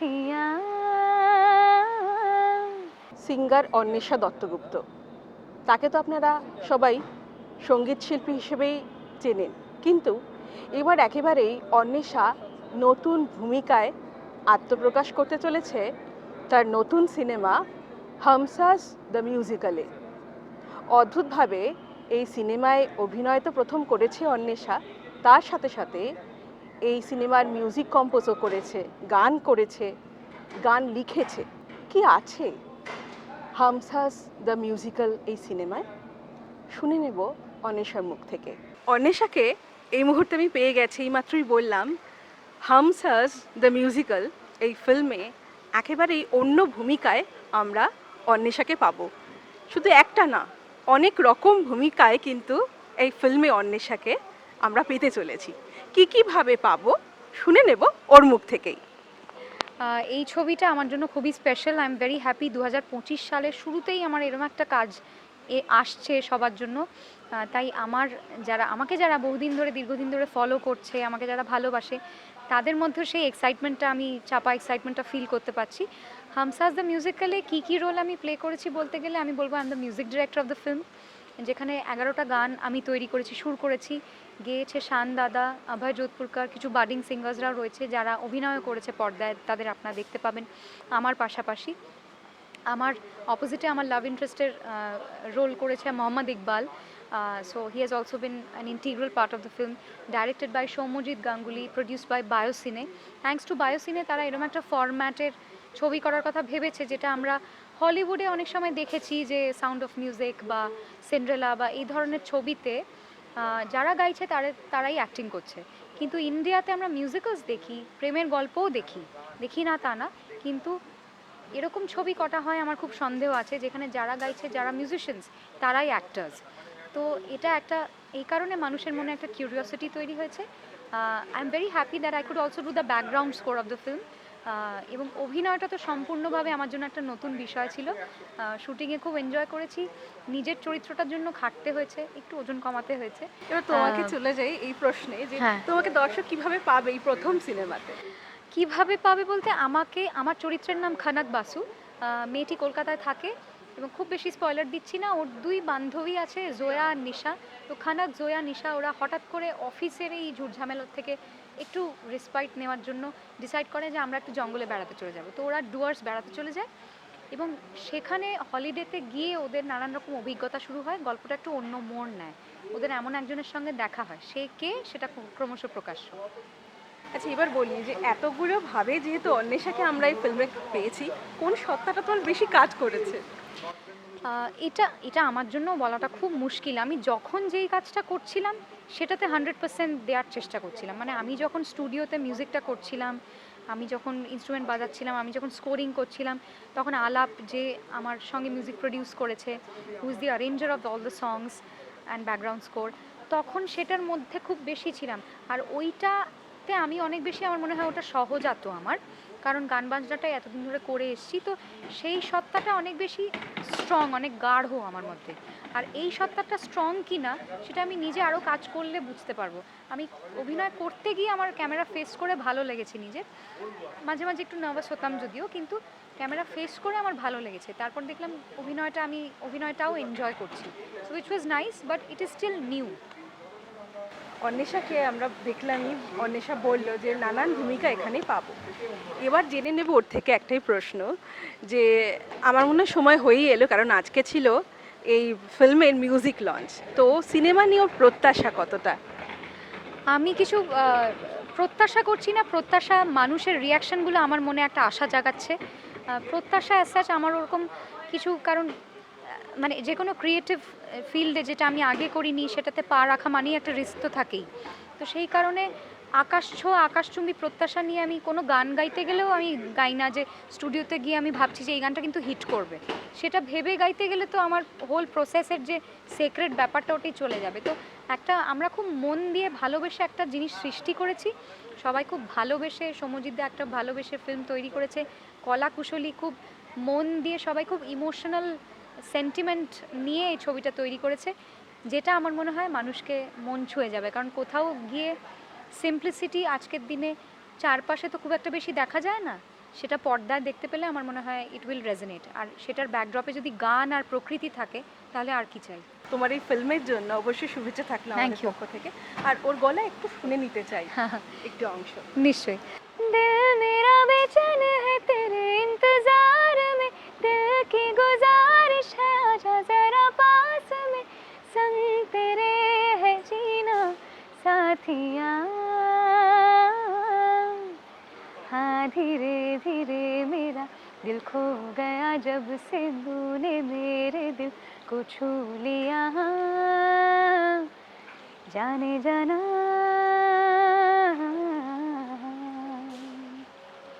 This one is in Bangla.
সিয়া সিঙ্গার অন্বেষা দত্তগুপ্ত। তাকে তো আপনারা সবাই সংগীত শিল্পী হিসেবেই চেনেন। কিন্তু এবার একেবারেই অন্বেষা নতুন ভূমিকায় আত্মপ্রকাশ করতে চলেছে তার নতুন সিনেমা হামসাস দ্য মিউজিক্যালে। অদ্ভুতভাবে এই সিনেমায় অভিনয় তো প্রথম করেছে অন্বেষা, তার সাথে সাথে এই সিনেমার মিউজিক কম্পোজও করেছে, গান করেছে, গান লিখেছে। কি আছে? হামসাস দ্য মিউজিক্যাল এই সিনেমায়? শুনে নেব অন্বেষার মুখ থেকে। অন্বেষাকে এই মুহূর্তে আমি পেয়ে গেছি এইমাত্রই বললাম, হামসাস দ্য মিউজিক্যাল এই ফিল্মে একেবারেই অন্য ভূমিকায় আমরা অন্বেষাকে পাব। শুধু একটা না, অনেক রকম ভূমিকায় কিন্তু এই ফিল্মে অন্বেষাকে আমরা পেতে চলেছি। কি কীভাবে পাবো? শুনে নেব ওর মুখ থেকেই। এই ছবিটা আমার জন্য খুবই special I am very happy দু হাজার পঁচিশ সালের শুরুতেই আমার এরকম একটা কাজ এ, আসছে সবার জন্য। তাই আমার যারা, আমাকে যারা বহুদিন ধরে, দীর্ঘদিন ধরে ফলো করছে, আমাকে যারা ভালোবাসে, তাদের মধ্যে সেই এক্সাইটমেন্টটা আমি, চাপা এক্সাইটমেন্টটা ফিল করতে পারছি। হামসাস দ্য মিউজিক্যালে কী কী রোল আমি প্লে করেছি বলতে গেলে, আমি বলব I am the music director of the film যেখানে এগারোটা গান আমি তৈরি করেছি, সুর করেছি। গেয়েছে শান দাদা, অভয় যোধপুরকার কিছু বাডিং সিঙ্গার্সরাও রয়েছে যারা অভিনয় করেছে পর্দায়, তাদের আপনারা দেখতে পাবেন। আমার পাশাপাশি আমার অপোজিটে আমার লাভ ইন্টারেস্টের রোল করেছে Mohammad Iqbal. So he has also been an integral part of the film directed by Soumyajit Ganguly produced by Bioscine thanks to Bioscine তারা এরকম একটা ফরম্যাটের ছবি করার কথা ভেবেছে, যেটা আমরা হলিউডে অনেক সময় দেখেছি যে সাউন্ড অফ মিউজিক বা সেন্ড্রেলা বা এই ধরনের ছবিতে যারা গাইছে তারা, তারাই অ্যাক্টিং করছে। কিন্তু ইন্ডিয়াতে আমরা মিউজিক্যালস দেখি, প্রেমের গল্পও দেখি। দেখি না তা না, কিন্তু এরকম ছবি কটা হয় আমার খুব সন্দেহ আছে, যেখানে যারা গাইছে, যারা মিউজিশিয়ানস তারাই অ্যাক্টার্স তো এটা একটা, এই কারণে মানুষের মনে একটা কিউরিওসিটি তৈরি হয়েছে। I am very happy that I could also do the background score of the film এবং অভিনয়টা তো সম্পূর্ণভাবে আমার জন্য একটা নতুন বিষয় ছিল। শুটিংয়ে খুব এনজয় করেছি। নিজের চরিত্রটার জন্য খাটতে হয়েছে একটু ওজন কমাতে হয়েছে। এবার তোমাকে চলে যাই এই প্রশ্নে যে হ্যাঁ। তোমাকে দর্শক কীভাবে পাবে এই প্রথম সিনেমাতে? কীভাবে পাবে বলতে আমাকে আমার চরিত্রের নাম খানাক বাসু। মেয়েটি কলকাতায় থাকে এবং খুব বেশি স্পয়লার দিচ্ছি না। ওর দুই বান্ধবী আছে, জোয়া আর নিশা। তো খানাক, জোয়া, নিশা, ওরা হঠাৎ করে অফিসের এই ঝুটঝামেলার থেকে একটু রেসপাইট নেওয়ার জন্য ডিসাইড করে যে আমরা একটু জঙ্গলে বেড়াতে চলে যাব। তো ওরা ডুয়ার্স বেড়াতে চলে যায় এবং সেখানে হলিডেতে গিয়ে ওদের নানান রকম অভিজ্ঞতা শুরু হয়, গল্পটা একটু অন্য মোড় নেয়। ওদের এমন একজনের সঙ্গে দেখা হয়, সে কে সেটা ক্রমশ প্রকাশ্য। আচ্ছা এবার বলি যে এতগুলো ভাবে যেহেতু অন্বেষাকে আমরা এই ফিল্মে পেয়েছি, কোন সত্তাটা তোমার বেশি কাজ করেছে? এটা এটা আমার জন্য বলাটা খুব মুশকিল। আমি যখন যেই কাজটা করছিলাম, সেটাতে হান্ড্রেড পার্সেন্ট দেওয়ার চেষ্টা করছিলাম। মানে আমি যখন স্টুডিওতে মিউজিকটা করছিলাম, আমি যখন ইনস্ট্রুমেন্ট বাজাচ্ছিলাম, আমি যখন স্কোরিং করছিলাম, তখন আলাপ যে আমার সঙ্গে মিউজিক প্রডিউস করেছে who is the arranger of all the songs and background score তখন সেটার মধ্যে খুব বেশি ছিলাম। আর ওইটাতে আমি অনেক বেশি, আমার মনে হয় ওটা সহজাত আমার। কারণ গান বাজনাটাই এতদিন ধরে করে এসেছি, তো সেই সত্তাটা অনেক বেশি স্ট্রং অনেক গাঢ় আমার মধ্যে। আর এই সত্তাটা স্ট্রং কি না সেটা আমি নিজে আরও কাজ করলে বুঝতে পারব। আমি অভিনয় করতে গিয়ে আমার ক্যামেরা ফেস করে ভালো লেগেছে নিজের। মাঝে মাঝে একটু নার্ভাস হতাম যদিও, কিন্তু ক্যামেরা ফেস করে আমার ভালো লেগেছে। তারপর দেখলাম অভিনয়টা আমি, অভিনয়টাও এনজয় করছি। So which was nice but it is still new অন্বেষাকে আমরা দেখলামই, অন্বেষা বলল যে, নানান ভূমিকা এখানেই পাবো। এবার জেনে নেব ওর থেকে একটাই প্রশ্ন, যে আমার মনে হয় সময় হয়েই এলো, কারণ আজকে ছিল এই ফিল্মের মিউজিক লঞ্চ। তো সিনেমা নিয়ে ওর প্রত্যাশা কতটা? আমি কিছু প্রত্যাশা করছি না। প্রত্যাশা মানুষের রিয়াকশনগুলো আমার মনে একটা আশা জাগাচ্ছে। প্রত্যাশা অ্যাজ আমার ওরকম কিছু, কারণ মানে যে কোনো ক্রিয়েটিভ ফিল্ডে যেটা আমি আগে করিনি, সেটাতে পা রাখা মানেই একটা রিস্ক তো থাকেই। তো সেই কারণে আকাশ ছোঁয়া আকাশচুম্বী প্রত্যাশা নিয়ে আমি কোনো গান গাইতে গেলেও আমি গাই না যে স্টুডিওতে গিয়ে আমি ভাবছি যে এই গানটা কিন্তু হিট করবে। সেটা ভেবে গাইতে গেলে তো আমার হোল প্রসেসের যে সেক্রেট ব্যাপারটা ওটাই চলে যাবে। তো একটা আমরা খুব মন দিয়ে ভালোবেসে একটা জিনিস সৃষ্টি করেছি। সবাই খুব ভালোবেসে সমজিৎদা একটা ভালোবেসে ফিল্ম তৈরি করেছে। কলা কুশলী খুব মন দিয়ে সবাই খুব ইমোশনাল সেন্টিমেন্ট নিয়ে এই ছবিটা তৈরি করেছে যেটা আমার মনে হয় মানুষকে মন ছুঁয়ে যাবে কারণ কোথাও গিয়ে সিম্পলিসিটি আজকের দিনে চারপাশে তো খুব একটা বেশি দেখা যায় না সেটা পর্দায় দেখতে পেলে আমার মনে হয় ইট উইল রেজনেট আর সেটার ব্যাকড্রপে যদি গান আর প্রকৃতি থাকে তাহলে আর কি চাই তোমার এই ফিল্মের জন্য অবশ্যই শুভেচ্ছা থাকলো Thank আমাদের you. পক্ষ থেকে আর ওর গলা একটু শুনে নিতে চাই একটু অংশ निश्चय दिल मेरा बेचैन है तेरे इंतजार में दिल की हाँ धीरे धीरे मेरा दिल खो गया जब से तूने मेरे दिल को छू लिया। जाने जाना